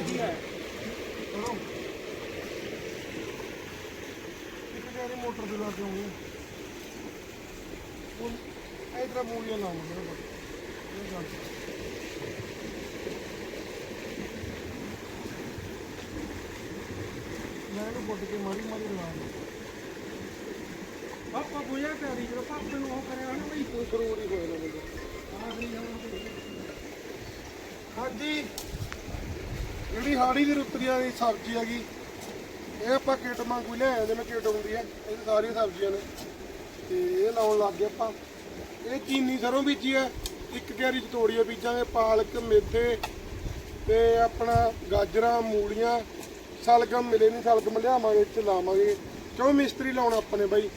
ਕੀ ਹੈ। ਚਲੋ। ਇੱਕ ਜਿਹੜੀ ਮੋਟਰ ਦੇ ਲਾ ਕੇ ਆਉਣੀ ਹੈ ਉਹ ਇਧਰ ਮੂਲੀਆਂ ਲਾਉਂਗੇ ਮੇਰੇ ਕੋਲ। ਮੈਂ ਇਹਨੂੰ ਪੁੱਟ ਕੇ ਮਾਰੀ ਮਾਰੀ ਲਾ ਲਈ ਪਾਪਾ ਬੁਝਾ ਕਰੀ ਜਦੋਂ ਪਾਪੇ ਨੂੰ ਉਹ ਕਰਿਆ ਨਾ ਬਈ। ਕੋਈ ਜ਼ਰੂਰੀ ਹੋਏ ਨਾ ਬੰਦੇ। ਆਖਰੀ ਹੁਣ। ਹਾਂਜੀ। ਜਿਹੜੀ ਹਾੜੀ ਦੀ ਰੁੱਤ ਦੀ ਸਬਜ਼ੀ ਹੈਗੀ, ਇਹ ਆਪਾਂ ਕਿਟ ਵਾਂਗੂ ਹੀ ਲਿਆਏ ਜਿਵੇਂ ਕਿਟ ਹੁੰਦੀ ਹੈ ਇਹ ਸਾਰੀਆਂ ਸਬਜ਼ੀਆਂ ਨੇ। ਤੇ ਇਹ ਲਾਉਣ ਲੱਗ ਗਏ ਆਪਾਂ। ਇਹ ਚੀਨੀ ਸਰੋਂ ਬੀਜੀ ਹੈ ਇੱਕ ਕਿਆਰੀ ਚ ਤੋੜੀਏ ਬੀਜਾਂਗੇ ਪਾਲਕ, ਮੇਥੇ ਤੇ ਆਪਣਾ ਗਾਜਰਾਂ, ਮੂਲੀਆਂ, ਸਲਗਮ ਮਿਲੇ ਨਹੀਂ ਸਲਗਮ ਲਿਆਵਾਂਗੇ ਇੱਥੇ ਲਾਵਾਂਗੇ। ਕਿਉਂ ਮਿਸਤਰੀ ਲਾਉਣਾ ਆਪਾਂ ਨੇ ਬਾਈ?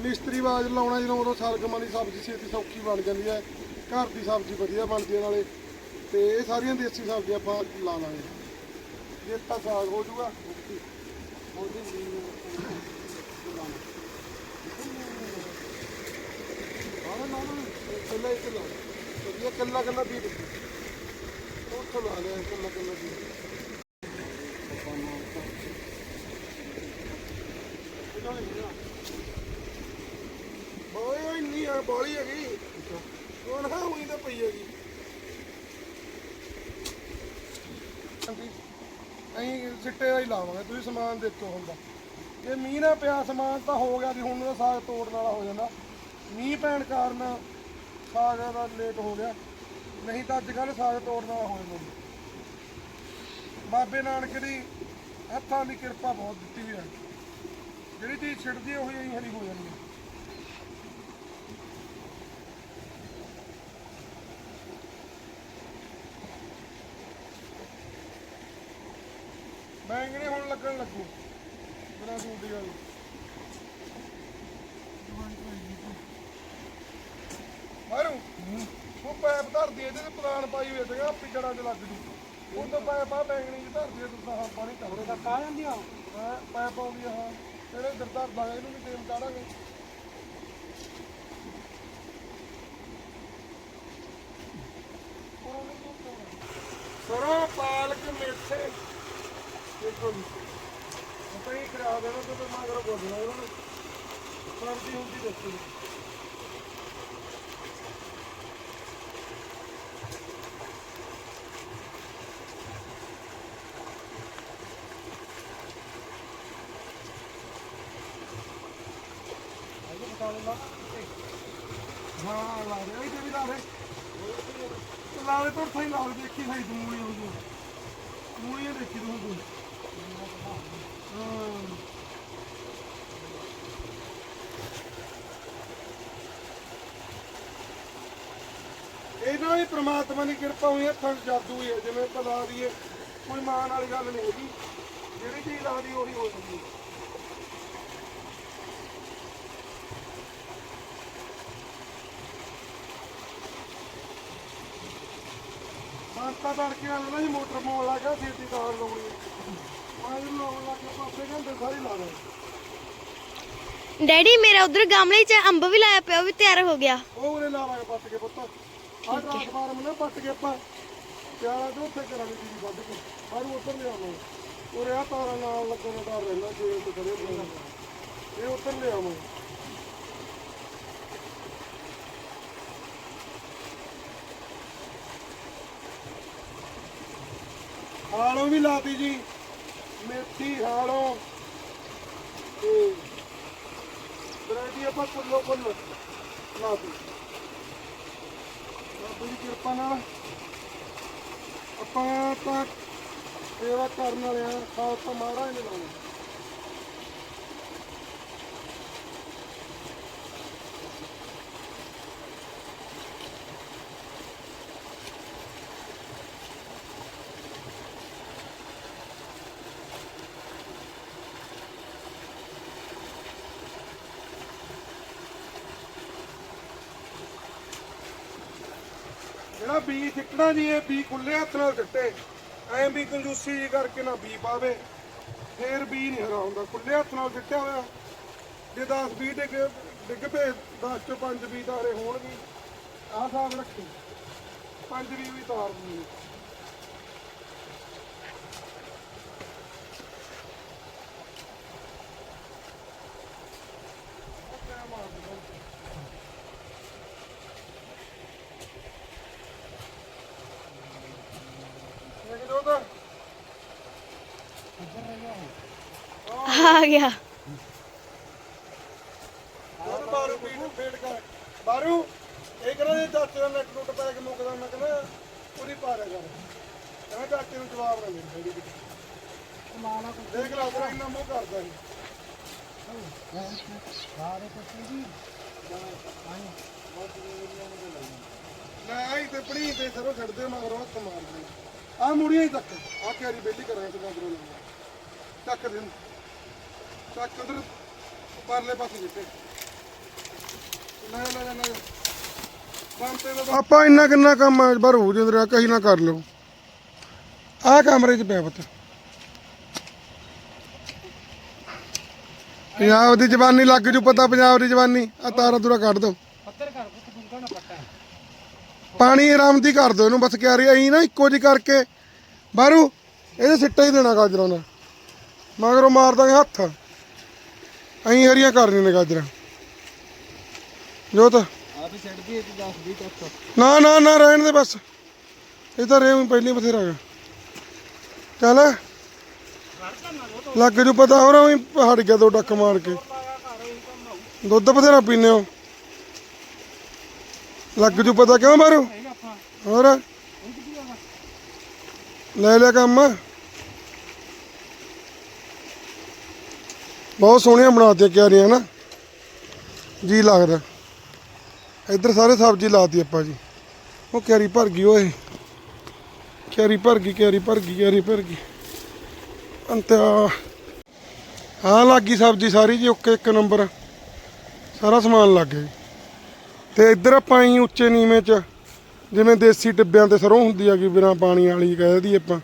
ਮਿਸਤਰੀ ਬਾਜ ਲਾਉਣਾ ਜਦੋਂ ਉਦੋਂ ਸਲਗਮਾਂ ਦੀ ਸਬਜ਼ੀ ਛੇਤੀ ਸੌਖੀ ਬਣ ਜਾਂਦੀ ਹੈ ਘਰ ਦੀ ਸਬਜ਼ੀ ਵਧੀਆ ਬਣਦੀ ਹੈ ਨਾਲੇ। ਤੇ ਇਹ ਸਾਰੀਆਂ ਦੇਸੀ ਸਬਜ਼ੀਆਂ ਆਪਾਂ ਲਾ ਲਾਂਗੇ। ਜੇ ਤਾਂ ਸਾਗ ਹੋ ਜਾਊਗਾ। ਉਹਦੀ ਆਹ ਨਾ ਨਾ ਕੱਲਾ ਇੱਕ ਲਾ ਵਧੀਆ ਕੱਲਾ ਕੱਲਾ ਵੀ ਉੱਥੋਂ ਲਾ ਲਿਆ ਕੱਲਾ ਕੱਲਾ ਵੀ ਬੋਏ ਨਹੀਂ ਆ, ਬੋਲੀ ਹੈਗੀ। ਉਹ ਨਾ ਹੋਈ ਤਾਂ ਪਈ ਹੈਗੀ। ਅਸੀਂ ਸਿੱਟੇ ਦਾ ਹੀ ਲਾਵਾਂਗੇ, ਤੁਸੀਂ ਸਮਾਨ ਦੇਖੋ ਹੁੰਦਾ। ਜੇ ਮੀਂਹ ਨਾ ਪਿਆ, ਸਮਾਨ ਤਾਂ ਹੋ ਗਿਆ ਜੀ ਹੁਣ ਦਾ ਸਾਗ ਤੋੜਨ ਵਾਲਾ ਹੋ ਜਾਂਦਾ। ਮੀਂਹ ਪੈਣ ਕਾਰਨ ਸਾਗ ਦਾ ਲੇਟ ਹੋ ਗਿਆ। ਨਹੀਂ ਤਾਂ ਅੱਜ ਕੱਲ੍ਹ ਸਾਗ ਤੋੜਨ ਵਾਲਾ ਹੋ ਜਾਂਦਾ ਬਾਬੇ ਨਾਨਕ ਦੀ ਹੱਥਾਂ ਦੀ ਕਿਰਪਾ ਬਹੁਤ ਦਿੱਤੀ ਹੋਈ ਹੈ। ਜਿਹੜੀ ਚੀਜ਼ ਛਿੜਦੀ ਹੈ, ਉਹੀ ਐਂ ਹਰੀ ਹੋ ਜਾਂਦੀ ਹੈ। ਬੈਂਗਣੇ ਹੁਣ ਲੱਗਣ ਲੱਗੂ। ਬਿਨਾਂ ਸੂਟ ਦੀ ਗੱਲ ਮਾਰੂ ਉਹ ਪੈਪ ਧਰਦੀ ਇਹਦੇ ਤੇ ਪਲਾਨ ਪਾਈ ਹੋਏ ਸੀਗਾ ਪਿੱਜੜਾਂ 'ਚ ਲੱਗ ਜੂ। ਉਹ ਤੋਂ ਪੈਪ ਆ ਬੈਂਗਣੀ 'ਚ ਧਰਦੀ ਹੈ ਤੁਸੀਂ ਹਾਂ ਪਾਣੀ ਤਾਂ ਕਾ ਜਾਂਦੀ ਆ ਪੈਪ ਆਉਂਦੀ ਆ ਹਾਂ। ਇੱਧਰ ਧਰ ਦਾਂਗੇ ਇਹਨੂੰ ਵੀ ਤੇਲ ਚਾੜਾਂਗੇ ਸਰੋਂ ਪਾਲਕ ਮੇਥੇ ਦੇਖੋ ਜੀ ਆਪਾਂ ਇਹ ਕਰਾ ਦੇਣਾ ਤੇ ਮੈਂ ਮਗਰੋਂ ਬੋਲਣਾ ਉਹਨਾਂ ਨੂੰ। ਸਬਜ਼ੀ ਹੁੰਦੀ ਦੱਸੋ ਲੈਣਾ ਹਾਂ, ਲਾ ਦੇ ਇਹ ਵੀ ਲਾ ਦੇ। ਤੇ ਲਾ ਦੇ ਤੁਰ ਸਹੀ ਲਾ ਦੇ ਦੇਖੀ ਸਹੀ ਤੂੰ ਮੂਲੀ ਹੋ ਜੂ ਮੂਲੀਆਂ ਦੇਖੀ ਤੂੰ ਤੂੰ ਇਹਨਾਂ ਦੀ ਪ੍ਰਮਾਤਮਾ ਦੀ ਕਿਰਪਾ ਹੋਈ, ਹੱਥਾਂ 'ਚ ਜਾਦੂ ਹੀ ਹੈ, ਜਿਵੇਂ ਆਪਾਂ ਲਾ ਦਈਏ, ਕੋਈ ਮਾਣ ਵਾਲੀ ਗੱਲ ਨਹੀਂ ਹੈਗੀ। ਜਿਹੜੀ ਚੀਜ਼ ਲਾਦੀ ਉਹੀ ਹੋ ਜਾਂਦੀ ਹੈ। ਮਾਤਾ ਤੜਕੇ ਵਾਲਾ ਨਾ ਜੀ, ਮੋਟਰ ਮੋਲ ਲਾ ਛੇਤੀ ਤਾਰ ਲਾਉਣੀ ਦੇ ਡੈਡੀ ਮੇਰਾ ਉਧਰ ਗਮਲੇ 'ਚ ਅੰਬ ਵੀ ਲਾਇਆ ਪਿਆ ਉਹ ਵੀ ਤਿਆਰ ਹੋ ਗਿਆ। ਉਹ ਉਰੇ ਲਾ ਲਾਂਗੇ ਪੱਟ ਕੇ ਪੁੱਤ। ਆਹ ਟ੍ਰਾਂਸਫਾਰਮ ਨਾ ਪੱਟ ਕੇ ਆਪਾਂ ਪਿਆਲਾ ਤੇ ਉੱਥੇ ਕਰਾਂਗੇ ਜੀ ਵੱਢ ਕੇ। ਬਾਹਰ ਉੱਤਰ ਲਿਆਵਾਂਗੇ ਉਰੇ ਆ ਤਾਰਾਂ ਨਾਲ ਲੱਗਣ ਦਾ ਡਰ ਰਹਿੰਦਾ ਜੇ ਤੇ ਕਰੇ ਇਹ ਉੱਤਰ ਲਿਆਵਾਂਗੇ ਹਾਲੋਂ ਵੀ ਲਾਤੀ ਜੀ। ਮੇਥੀ ਹਾਲੋਂ ਤੇ ਵੈਰਾਈਟੀ ਆਪਾਂ ਕੁੱਲੋ ਕੁੱਲ ਲਾਤੀ ਬਾਬੇ ਦੀ ਕਿਰਪਾ ਨਾਲ। ਆਪਾਂ ਤਾਂ ਸੇਵਾ ਕਰਨ ਵਾਲੇ ਆ। ਖਾਲ ਤਾਂ ਮਾਰਾ ਹੀ ਨਹੀਂ ਲਾਉਣਾ। ਜਿਹੜਾ ਬੀ ਸਿੱਟਣਾ ਜੀ, ਇਹ ਬੀ ਖੁੱਲੇ ਹੱਥ ਨਾਲ ਸਿੱਟੇ। ਐਂ ਵੀ ਕੰਜੂਸੀ ਜੀ ਕਰਕੇ ਨਾ ਬੀ ਪਾਵੇ। ਫੇਰ ਬੀ ਨਹੀਂ ਹਰਾ ਹੁੰਦਾ। ਖੁੱਲੇ ਹੱਥ ਨਾਲ ਸਿੱਟਿਆ ਹੋਇਆ। ਜੇ 10 ਬੀ ਡਿੱਗ ਡਿੱਗ ਪਏ 10 ਚੋਂ 5 ਬੀ ਤਾਰੇ ਹੋਣਗੇ। ਆਹ ਹਿਸਾਬ ਰੱਖੀ। 5 ਬੀ ਵੀ ਤਾਰ ਦਿੰਦੇ ਆ ਗਿਆ। ਉਹ ਬਾਰੂ ਪੀਣ ਫੇਡ ਕਰ। ਬਾਰੂ ਇਹ ਕਹਿੰਦਾ ਜੇ ਚਾਚੇ ਦਾ ਨੈਟ ਨੁੱਟ ਪੈ ਕੇ ਮੁੱਕਦਾ ਮੈਂ ਕਹਿੰਦਾ ਪੂਰੀ ਪਾ ਰਿਆ ਕਰ ਕਹਿੰਦਾ ਚਾਚੇ ਨੂੰ ਜਵਾਬ ਨਾ ਦੇ ਫੇਡੀ ਕਮਾਲਾ ਦੇਖ ਲਾ ਤੇਰਾ ਇੰਨਾ ਮੋਹ ਕਰਦਾ ਸੀ। ਸਾਰੇ ਕੁੱਤੇ ਦੀ ਲੈ, ਆਈ ਤੇ ਪੜੀ ਤੇ ਸਰੋਂ ਛੱਡਦੇ ਮਗਰ ਹੱਥ ਮਾਰਦੇ ਆ ਮੁੜੀਆਂ ਹੀ ਤੱਕ ਆ ਕਿਆਰੀ ਬੇਲੀ ਕਰਾਂ ਤੇ ਮਗਰੋਂ ਲਾਉਂਦਾ ਚੱਕ ਦੇ ਚੱਕ ਉਧਰ ਪਰਲੇ ਪਾਸੇ ਜਿੱਤੇ। ਲੈ ਬੰਤੇ ਦਾ ਆਪਾਂ ਇੰਨਾ ਕਿੰਨਾ ਕੰਮ ਆ ਬਾਰ ਹੋ ਜਿੰਦਰਾ ਕਹੀ ਨਾ ਕਰ ਲਓ। ਆ ਕਮਰੇ 'ਚ ਪਿਆ ਪੁੱਤ। ਪੰਜਾਬ ਦੀ ਜਵਾਨੀ ਲੱਗ ਜੂ ਪਤਾ ਪੰਜਾਬ ਦੀ ਜਵਾਨੀ। ਆ ਤਾਰਾ ਤੁਰਾ ਕੱਢ ਦੋ। ਪੱਤਰ ਕਰ ਪੁੱਤ ਦੁੰਗਾ ਨਾ ਪੱਟਾ ਪਾਣੀ ਆਰਾਮ ਦੀ ਕਰ ਦੋ ਇਹਨੂੰ ਬਸ ਕਿਆਰੀ ਐਂ ਨਾ ਇੱਕੋ ਜੀ ਕਰਕੇ। ਬਾਰੂ ਇਹਦੇ ਸਿੱਟਾ ਹੀ ਦੇਣਾ ਗਾਜਰਾਂ ਦਾ। ਮਗਰੋਂ ਮਾਰ ਦਾਂਗੇ ਹੱਥ। ਐਂ ਹਰੀਆਂ ਕਰਨੀਆਂ ਨੇ ਗਾਜਰਾਂ। ਜੋਤ। ਆ ਵੀ ਛੱਡ ਦੀ 10 20 ਤੱਕ। ਨਾ ਨਾ ਨਾ ਰਹਿਣ ਦੇ ਬਸ। ਇਹ ਤਾਂ ਰੇਹ ਪਹਿਲੀ ਬਥੇਰਾ ਹੈਗਾ ਚੱਲ। ਲੱਗ ਜੂ ਪਤਾ ਹੋਰ ਉਹੀ ਹਟ ਗਿਆ ਦੋ ਡੱਕ ਮਾਰ ਕੇ। ਦੁੱਧ ਬਥੇਰਾ ਪੀਨੇ ਹੋ। ਲੱਗ ਜੂ ਪਤਾ ਕਿਉਂ ਮਾਰੂ? ਹੋਰ। ਲੈ ਲਿਆ ਕੰਮ। ਬਹੁਤ ਸੋਹਣੀਆਂ ਬਣਾਤੀਆਂ ਕਿਆਰੀਆਂ ਨਾ ਜੀ ਲੱਗਦਾ। ਇੱਧਰ ਸਾਰੇ ਸਬਜ਼ੀ ਲਾਤੀ ਆਪਾਂ ਜੀ। ਉਹ ਕਿਆਰੀ ਭਰ ਗਈ, ਓਏ। ਕਿਆਰੀ ਭਰ ਗਈ, ਕਿਆਰੀ ਭਰ ਗਈ, ਕਿਆਰੀ ਭਰ ਗਈ। ਅੰਤਿਆ ਹਾਂ, ਲੱਗੀ ਸਬਜ਼ੀ ਸਾਰੀ ਜੀ, ਓਕੇ, ਇੱਕ ਨੰਬਰ। ਸਾਰਾ ਸਮਾਨ ਲੱਗ ਗਿਆ ਜੀ। ਤੇ ਇੱਧਰ ਆਪਾਂ ਹੀ ਉੱਚੇ ਨੀਵੇਂ ਚ, ਜਿਵੇਂ ਦੇਸੀ ਟਿੱਬਿਆਂ ਤੇ ਸਰੋਂ ਹੁੰਦੀ ਆ ਕਿ ਬਿਨਾ ਪਾਣੀ ਵਾਲੀ ਕਹਿ ਦਈਏ ਆਪਾਂ।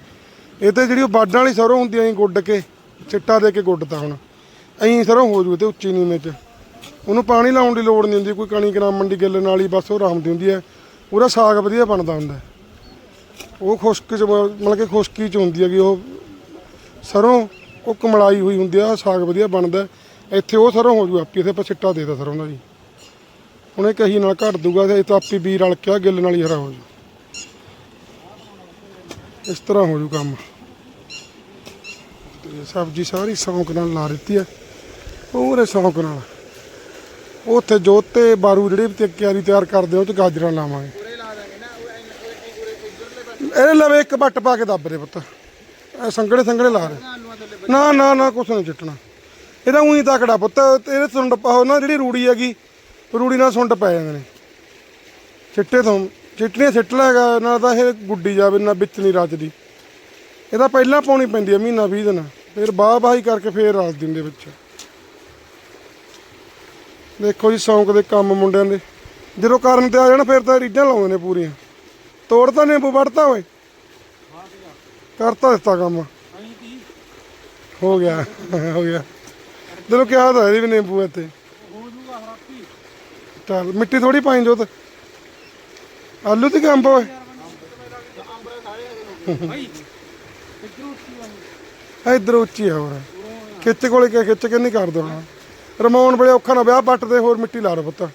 ਇਹ ਤੇ ਜਿਹੜੀ ਉਹ ਬਾਡਾਂ ਵਾਲੀ ਸਰੋਂ ਹੁੰਦੀ ਐਂ ਗੁੱਡ ਕੇ, ਚਿੱਟਾ ਦੇ ਕੇ ਗੁੱਡਤਾ ਹੁਣ। ਐਂ ਸਰੋਂ ਹੋ ਜੂ ਤੇ ਉੱਚੀ ਨੀਵੇਂ ਚ ਉਹਨੂੰ ਪਾਣੀ ਲਾਉਣ ਦੀ ਲੋੜ ਨਹੀਂ ਹੁੰਦੀ, ਕੋਈ ਕਣੀ ਗ੍ਰਾਮ ਮੰਡੀ ਗਿੱਲ ਨਾਲ ਹੀ ਬਸ ਉਹ ਆਰਾਮ ਦੀ ਹੁੰਦੀ ਹੈ। ਉਹਦਾ ਸਾਗ ਵਧੀਆ ਬਣਦਾ ਹੁੰਦਾ ਉਹ ਖੁਸ਼ਕ ਚ ਮਤਲਬ ਕਿ ਖੁਸ਼ਕੀ ਚ ਹੁੰਦੀ ਹੈਗੀ, ਉਹ ਸਰੋਂ ਉਹ ਕਮਲਾਈ ਹੋਈ ਹੁੰਦੀ ਆ, ਸਾਗ ਵਧੀਆ ਬਣਦਾ ਇੱਥੇ ਉਹ ਸਰੋਂ ਹੋ ਜੂ ਆਪੀ, ਇੱਥੇ ਆਪਾਂ ਛਿੱਟਾ ਦੇਦਾ ਸਰੋਂ ਦਾ ਜੀ। ਹੁਣ ਇਹ ਕਹੀ ਨਾਲ ਘਟ ਦੂਗਾ ਤੇ ਇਹ ਤਾਂ ਆਪੀ ਬੀਰ ਰਲ ਕੇ ਆ, ਗਿੱਲ ਨਾਲ ਹੀ ਹਰਾ ਹੋ ਜੂ। ਇਸ ਤਰ੍ਹਾਂ ਹੋ ਜੂ ਕੰਮ। ਸਬਜ਼ੀ ਸਾਰੀ ਸ਼ੌਂਕ ਨਾਲ ਲਾ ਦਿੱਤੀ ਹੈ। ਪੂਰੇ ਸ਼ੌਂਕ ਨਾਲ। ਉੱਥੇ ਜੋਤੇ, ਬਾਰੂ ਜਿਹੜੇ ਵੀ ਤੇ ਕਿਆਰੀ ਤਿਆਰ ਕਰਦੇ ਉਹ ਚ ਗਾਜਰਾਂ ਲਾਵਾਂਗੇ। ਪੂਰੇ ਇਹਦੇ ਲਵੇ ਇੱਕ ਬੱਟ ਪਾ ਕੇ ਦੱਬ ਦੇ ਪੁੱਤ। ਇਹ ਸੰਗੜੇ ਸੰਗੜੇ ਲਾ ਰਹੇ ਨਾ ਨਾ ਨਾ, ਕੁਛ ਨਹੀਂ ਚਿੱਟਣਾ। ਇਹਦਾ ਉਹੀ ਤਕੜਾ ਪੁੱਤ ਤੇ ਇਹਦੇ ਸੁੰਡ ਪਾਓ ਨਾ ਜਿਹੜੀ ਰੂੜੀ ਹੈਗੀ, ਰੂੜੀ ਨਾਲ ਸੁੰਡ ਪੈ ਜਾਂਦੇ ਨੇ। ਚਿੱਟੇ ਤੋਂ, ਚਿੱਟੀਆਂ ਸਿੱਟ ਲੈਗਾ ਨਾਲ ਤਾਂ ਇਹ ਗੁੱਡੀ ਜਾਵੇ, ਨਾ ਵਿੱਚ ਨਹੀਂ ਰਚਦੀ ਇਹਦਾ ਪਹਿਲਾਂ ਪਾਉਣੀ ਪੈਂਦੀ ਹੈ, ਮਹੀਨਾ 20 ਦਿਨ। ਫਿਰ ਬਾਹ ਬਾਹੀ ਕਰਕੇ ਫੇਰ ਰਚ ਦਿੰਦੇ ਵਿੱਚ। ਦੇਖੋ ਜੀ, ਸ਼ੌਂਕ ਦੇ ਕੰਮ ਮੁੰਡਿਆਂ ਦੇ। ਜਦੋਂ ਕਰਨ ਤੇ ਆ ਜਾਣ, ਫਿਰ ਤਾਂ ਰੀਝਾਂ ਲਾਉਂਦੇ ਨੇ ਪੂਰੀਆਂ। ਤੋੜਤਾ ਨਿੰਬੂ ਵੜਤਾ ਓਏ। ਕਰਤਾ ਦਿੱਤਾ ਕੰਮ। ਹੋ ਗਿਆ ਹੋ ਗਿਆ। ਤੈਨੂੰ ਕਿਹਾ ਤਾਂ ਇਹਦੀ ਵੀ ਨਿੰਬੂ ਇੱਥੇ। ਚੱਲ, ਮਿੱਟੀ ਥੋੜੀ ਪਾਈ ਜੋਤ। ਆਲੂ ਤੇ ਅੰਬ ਓਏ। ਭਾਈ ਇੱਧਰ ਉੱਚੀ ਆ ਹੋਰ। ਖਿੱਚ ਕੋਲੇ ਕਿਆ ਖਿੱਚ ਕੇ ਨਹੀਂ ਕਰ ਦੇਣਾ। ਰਮਾਉਣ ਵੇਲੇ ਔਖਾ ਨਾ ਵਿਆਹ ਪੱਟ ਦੇ ਹੋਰ ਮਿੱਟੀ ਲਾ ਲਓ ਪੁੱਤ।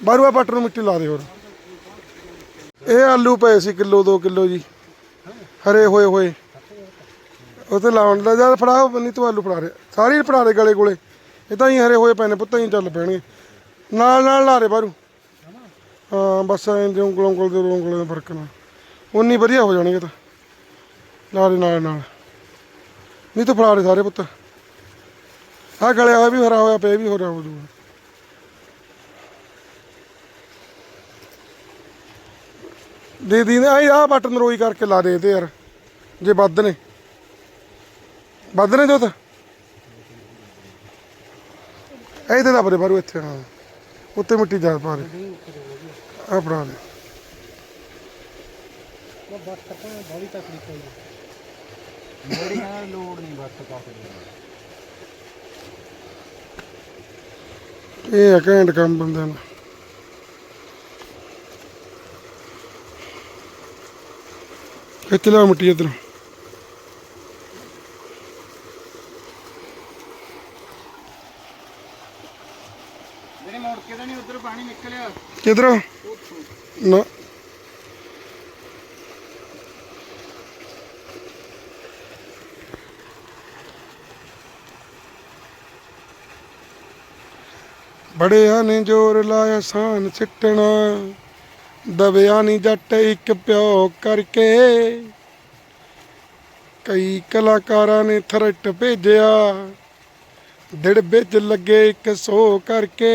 ਬਾਰੂਆ ਪੱਟ ਨੂੰ ਮਿੱਟੀ ਲਾ ਦੇ ਹੋਰ। ਇਹ ਆਲੂ ਪਏ ਸੀ ਕਿਲੋ 2 ਕਿਲੋ ਜੀ। ਹਰੇ ਹੋਏ ਹੋਏ। ਉਹ ਤੇ ਲਾਉਣ ਦਾ ਜਦ ਫੜਾ, ਨਹੀਂ ਤੂੰ ਆਲੂ ਫੜਾ ਰਿਹਾ ਸਾਰੇ ਫੜਾ ਦੇ ਗਲੇ ਕੋਲੇ ਇਹ ਤਾਂ ਹੀ ਹਰੇ ਹੋਏ ਪਏ ਨੇ ਪੁੱਤਾਂ ਹੀ ਚੱਲ ਪੈਣਗੇ। ਨਾਲ ਨਾਲ ਲਾ ਰਹੇ ਬਾਰੂ ਹਾਂ, ਬਸ ਐਂ ਜਿਉਂ ਉਂਗਲਾਂ ਉਂਗਲ ਦੇ ਉਂਗਲਾਂ ਦਾ ਫ਼ਰਕ ਨਾਲ ਉਨੀ ਵਧੀਆ ਹੋ ਜਾਣਗੇ ਤਾਂ। ਲਾ ਦੇ ਨਾਲ ਨਾਲ। ਨਹੀਂ ਤੂੰ ਫੜਾ ਦੇ ਸਾਰੇ ਪੁੱਤ। ਆਹ ਗਲਿਆ ਹੋਇਆ ਵੀ ਹਰਾ ਹੋਇਆ ਪਿਆ ਇਹ ਵੀ ਹਰਾ ਹੋ ਜੂਗਾ ਦੇ ਦੀ ਨੇ ਆਹ ਆਹ ਬਟਨ ਰੋਈ ਕਰਕੇ ਲਾ ਦੇ ਤੇ ਯਾਰ ਜੇ ਵੱਧ ਨੇ। ਵੱਧ ਨੇ ਜੋਤ? ਇਹ ਤੇ ਦੱਬ ਦੇ ਬਾਰੂ ਇੱਥੇ ਹਾਂ। ਉੱਤੇ ਮਿੱਟੀ ਜਾ ਪਾ ਦੇ। ਆ ਫੜਾ ਦੇ। ਉਹ ਬੱਟ ਤਾਂ ਬੜੀ ਤਕਲੀਫ ਹੋਈ ਮੇਰੀ ਕਹਿੰਦਾ ਲੋੜ ਨਹੀਂ ਬੱਟ ਕੱਟ ਇਹ ਆ ਘੈਂਟ ਕੰਮ ਬੰਦਿਆਂ ਦਾ। ਖਿੱਚ ਲਿਆ ਮਿੱਟੀ ਇੱਧਰ। ਜਿਹੜੇ ਮੋੜ ਕੇ ਤਾਂ ਨਹੀਂ ਉਧਰ ਪਾਣੀ ਨਿਕਲਿਆ। ਕਿਧਰੋਂ? ਨਾ। ਬੜਿਆਂ ਨੇ ਜ਼ੋਰ ਲਾਇਆ ਸਾਨ ਸਿੱਟਣਾ, ਦਬਿਆ ਨਹੀਂ ਜੱਟ ਇੱਕ ਪਿਓ ਕਰਕੇ। ਕਈ ਕਲਾਕਾਰਾਂ ਨੇ ਥਰਟ ਭੇਜਿਆ ਡਿੜ ਵਿੱਚ ਲੱਗੇ ਇੱਕ ਸੋ ਕਰਕੇ।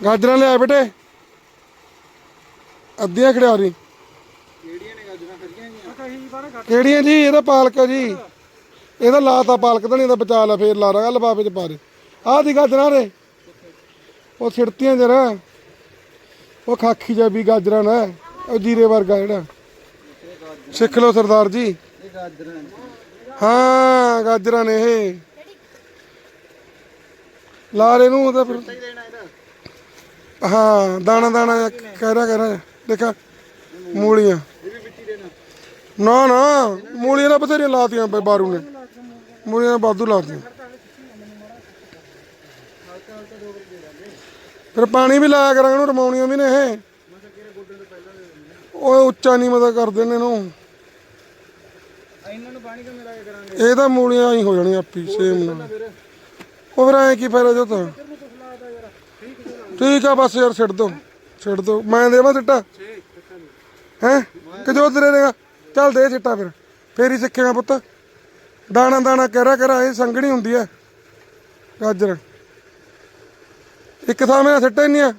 ਗਾਜਰਾਂ ਲਿਆ ਬੇਟੇ। ਅੱਧੀਆਂ ਖੜਿਆਰੀ ਕਿਹੜੀਆਂ ਨੇ ਗਾਜਰਾਂ ਖੜੀਆਂ ਗਈਆਂ ਕਹੀ ਬਾਰੇ ਕਿਹੜੀਆਂ ਜੀ? ਇਹਦਾ ਪਾਲਕ ਹੈ ਜੀ। ਇਹਦਾ ਲਾਤਾ ਪਾਲਕ, ਤਾਂ ਨਹੀਂ ਇਹਦਾ ਬਚਾ ਲੈ ਫੇਰ ਲਾ ਰਹਾ ਲਫਾਫੇ ਚ ਪਾ ਦੇ। ਆਹ ਦੀ ਗਾਜਰਾਂ ਦੇ। ਉਹ ਛਿੜਤੀਆਂ ਜਰਾ। ਉਹ ਖਾਖੀ ਜਾ ਵੀ ਗਾਜਰਾਂ ਨਾ। ਉਹ ਜੀਰੇ ਵਰਗਾ ਜਿਹੜਾ। ਸਿੱਖ ਲਓ ਸਰਦਾਰ ਜੀ। ਹਾਂ, ਗਾਜਰਾਂ ਨੇ ਇਹ। ਲਾ ਰੇ ਨੂੰ ਉਹਦਾ ਫਿਰ ਹਾਂ ਦਾਣਾ ਦਾਣਾ ਕਹਿਰਾ ਕਹਿਰਾ ਦੇਖਾ, ਮੂਲੀਆਂ। ਇਹ ਵੀ ਨਾ ਨਾ, ਮੂਲੀਆਂ ਤਾਂ ਬਥੇਰੀਆਂ ਲਾਤੀਆਂ ਬਈ ਬਾਰੂ ਨੇ। ਮੂਲੀਆਂ ਤਾਂ ਵਾਧੂ ਲਾਤੀਆਂ। ਫਿਰ ਪਾਣੀ ਵੀ ਲਾਇਆ ਕਰਾਂਗੇ ਨੂੰ ਰਮਾਉਣੀਆਂ ਵੀ ਨੇ ਇਹ। ਉਹ ਉੱਚਾ ਨਹੀਂ ਮਤਾ ਕਰਦੇ ਨੇ ਇਹਨੂੰ। ਇਹਨਾਂ ਨੂੰ ਪਾਣੀ ਕਿਵੇਂ ਲਾਇਆ ਕਰਾਂਗੇ ਇਹ ਤਾਂ ਮੂਲੀਆਂ ਹੀ ਹੋ ਜਾਣੀਆਂ ਆਪੀ ਸੇਮ ਨਾਲ। ਉਹ ਫਿਰ ਐ ਕੀ ਫਾਇਦਾ ਜੋ ਤਾਂ ਠੀਕ ਆ ਬਸ ਯਾਰ, ਛੱਡ ਦੋ ਛੱਡ ਦੋ। ਮੈਂ ਦੇਵਾਂ ਸਿੱਟਾ? ਹੈ? ਕਿ ਜੋ ਤੇਰੇ ਦੇਗਾ ਚੱਲ ਦੇ ਸਿੱਟਾ ਫਿਰ। ਫੇਰ ਹੀ ਸਿੱਖੇਗਾ ਪੁੱਤ। ਦਾਣਾ ਦਾਣਾ ਕਹਿਰਾ ਕਹਿਰਾ, ਇਹ ਸੰਗਣੀ ਹੁੰਦੀ ਹੈ ਗਾਜਰ। ਇੱਕ ਥਾਂ ਮੈਂ ਸਿੱਟਾ ਨਹੀਂ ਆ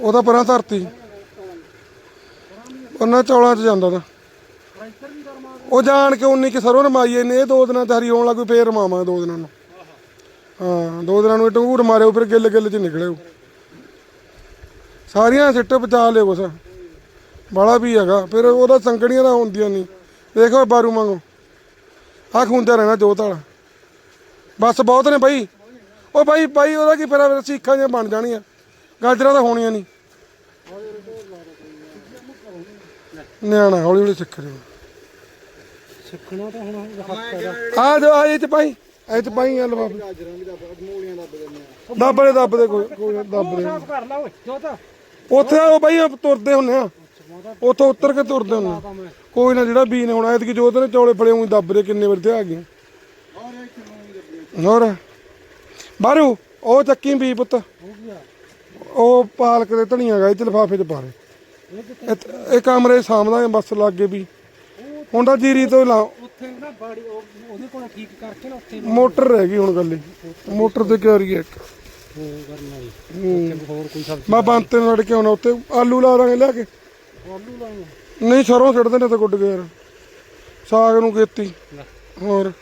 ਉਹਦਾ ਪਰਾਂ ਧਰਤੀ। ਉਹਨਾਂ ਚੌਲਾਂ 'ਚ ਜਾਂਦਾ ਤਾਂ। ਉਹ ਜਾਣ ਕੇ ਉਨੀ ਕਿ ਸਰੋਂ ਰਮਾਈਏ ਨੇ ਇਹ ਦੋ ਦਿਨਾਂ ਚ ਹਰੀ ਆਉਣ ਲੱਗ ਪਈ ਫੇਰ ਰਮਾਵਾਂ ਦੋ ਦਿਨਾਂ ਨੂੰ। ਹਾਂ ਦੋ ਦਿਨਾਂ ਨੂੰ ਇਹ ਟੰਗੂਰ ਮਾਰਿਓ ਫਿਰ ਗਿੱਲ ਗਿੱਲ ਚ ਨਿਕਲਿਓ। ਸਾਰੀਆਂ ਸਿੱਟ ਬਚਾ ਲਿਓ ਕੁਛ ਬਾਲਾ ਵੀ ਹੈਗਾ ਫਿਰ ਉਹਦਾ ਸੰਗਣੀਆਂ ਦਾ ਹੁੰਦੀਆਂ ਨਹੀਂ ਦੇਖੋ ਬਾਰੂ ਮੰਗੋ ਆ ਖੁੰਦਾ ਰਹਿਣਾ ਜੋਤ ਵਾਲਾ। ਬਸ ਬਹੁਤ ਨੇ ਬਾਈ। ਉਹ ਬਾਈ ਬਾਈ ਉਹਦਾ ਕੀ ਫਿਰ ਸਿੱਖਾਂ ਜਿਹੀਆਂ ਬਣ ਜਾਣੀਆਂ। ਗਾਜਰਾਂ ਤਾਂ ਹੋਣੀਆਂ ਨਹੀਂ ਨਿਆਣਾ ਹੌਲੀ ਹੌਲੀ ਸਿੱਖ ਰਿਹਾ ਸਿੱਖਣਾ ਤਾਂ ਹੁਣ ਹੱਥ ਆ ਜੋ ਆ ਇਹ ਚ ਪਾਈ ਇਹ ਚ ਪਾਈ ਆ ਲਵਾ ਗਾਜਰਾਂ ਵੀ ਦੱਬ ਮੂਲੀਆਂ ਦੱਬ ਦਿੰਦੇ ਆ। ਕੋਈ ਕੋਈ ਨਾ, ਦੱਬ ਦੇ। ਸਾਫ਼ ਕਰ ਲਾ ਓਏ ਜੋਤ। ਉੱਥੇ ਉਹ ਬਾਈ ਤੁਰਦੇ ਹੁੰਨੇ ਆ। ਉੱਥੋਂ ਉੱਤਰ ਕੇ ਤੁਰਦੇ ਹੁੰਨੇ ਕੋਈ ਨਾ ਜਿਹੜਾ ਬੀ ਨੇ ਹੁਣ ਐਤਕੀ ਜੋਤ ਨੇ ਚੌਲੇ ਫੜੇ ਉਹੀ ਦੱਬ ਦੇ ਕਿੰਨੇ ਵਾਰ ਤੇ ਆ ਗਏ। ਹੋਰ ਬਾਰੂ ਉਹ ਚੱਕੀ ਬੀ ਪੁੱਤ। ਉਹ ਪਾਲਕ ਦੇ ਧਨੀਆ ਗਾ ਇਹ ਚ ਲਿਫਾਫੇ ਚ ਪਾ ਇਹ- ਇਹ ਕਮਰੇ ਸਾਹਮਣੇ ਬਸ ਲੱਗੇ ਵੀ। ਹੁਣ ਤਾਂ ਜੀਰੀ ਤੋਂ ਲਾ ਉੱਥੇ ਨਾ ਬਾੜੀ ਉਹ ਉਹਦੇ ਕੋਲ ਠੀਕ ਕਰਕੇ ਨਾ ਉੱਥੇ ਮੋਟਰ ਰਹਿ ਗਈ ਹੁਣ ਗੱਲੇ। ਮੋਟਰ ਤੇ ਕਿਹੜੀ ਹੈ ਇੱਕ। ਉਹ ਕਰਨ ਵਾਲੀ ਉੱਥੇ ਹੋਰ ਕੋਈ ਸਬਜ਼ੀ ਮੈਂ ਬੰਤੇ ਨੂੰ ਲੜ ਕੇ ਆਉਣਾ ਉੱਤੇ ਆਲੂ ਲਾ ਦਾਂਗੇ ਲਿਆ ਕੇ। ਆਲੂ ਲਾਉਣਾ ਨਹੀਂ ਸਰੋਂ ਛੱਡਦੇ ਨੇ ਤੇ ਗੁੱਡ ਗਿਆ ਸਾਗ ਨੂੰ ਲੈ। ਹੋਰ।